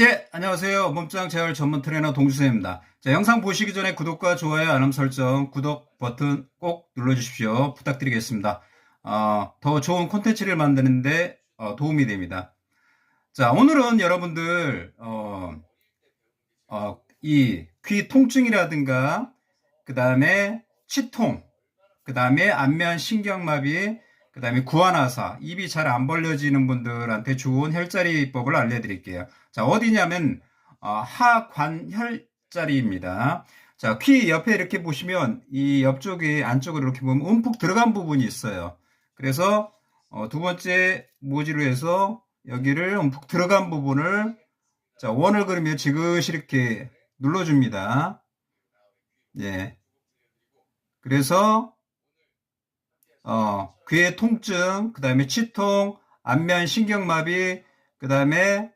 예, 안녕하세요. 몸짱 재활 전문 트레이너 동주쌤입니다. 자, 영상 보시기 전에 구독과 좋아요, 알람 설정, 구독 버튼 꼭 눌러주십시오. 부탁드리겠습니다. 어, 더 좋은 콘텐츠를 만드는데 어, 도움이 됩니다. 자, 오늘은 여러분들 어, 어, 이 귀 통증이라든가 그 다음에 치통, 그 다음에 안면 신경마비, 그 다음에 구안화사, 입이 잘 안 벌려지는 분들한테 좋은 혈자리법을 알려드릴게요. 자, 어디냐면, 어, 하관혈자리입니다. 자, 귀 옆에 이렇게 보시면, 이 옆쪽에 안쪽으로 이렇게 보면 움푹 들어간 부분이 있어요. 그래서, 어, 두 번째 모지로 해서 여기를 움푹 들어간 부분을, 자, 원을 그리면 지그시 이렇게 눌러줍니다. 예. 그래서, 어, 귀의 통증, 그 다음에 치통, 안면 신경마비, 그 다음에